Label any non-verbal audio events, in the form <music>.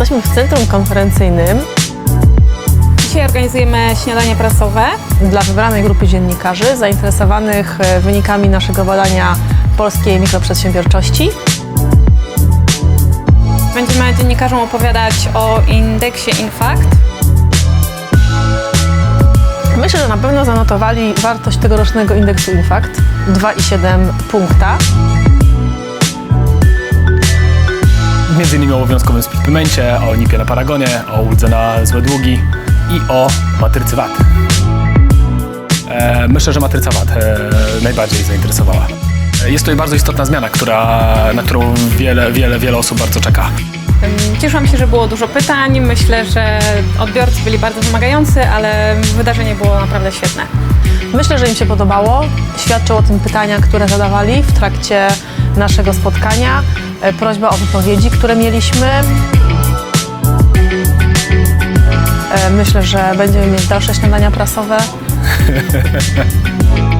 Jesteśmy w centrum konferencyjnym Dzisiaj organizujemy śniadanie prasowe. dla wybranej grupy dziennikarzy zainteresowanych e, wynikami naszego badania polskiej mikroprzedsiębiorczości. Będziemy dziennikarzom opowiadać o indeksie Infact. Myślę, że na pewno zanotowali wartość tegorocznego indeksu Infact 2,7 punkta. Między innymi o obowiązkowym spitmencie, o nipie na paragonie, o uldze na złe długi i o matrycy VAT. E, myślę, że matryca VAT e, najbardziej zainteresowała. E, Jest to bardzo istotna zmiana, która, na którą wiele, wiele, wiele osób bardzo czeka. Cieszyłam się, że było dużo pytań. Myślę, że odbiorcy byli bardzo wymagający, ale wydarzenie było naprawdę świetne. Myślę, że im się podobało. Świadczą o tym pytania, które zadawali w trakcie naszego spotkania, prośba o wypowiedzi, które mieliśmy. E, Myślę, że będziemy mieć dalsze śniadania prasowe. <laughs>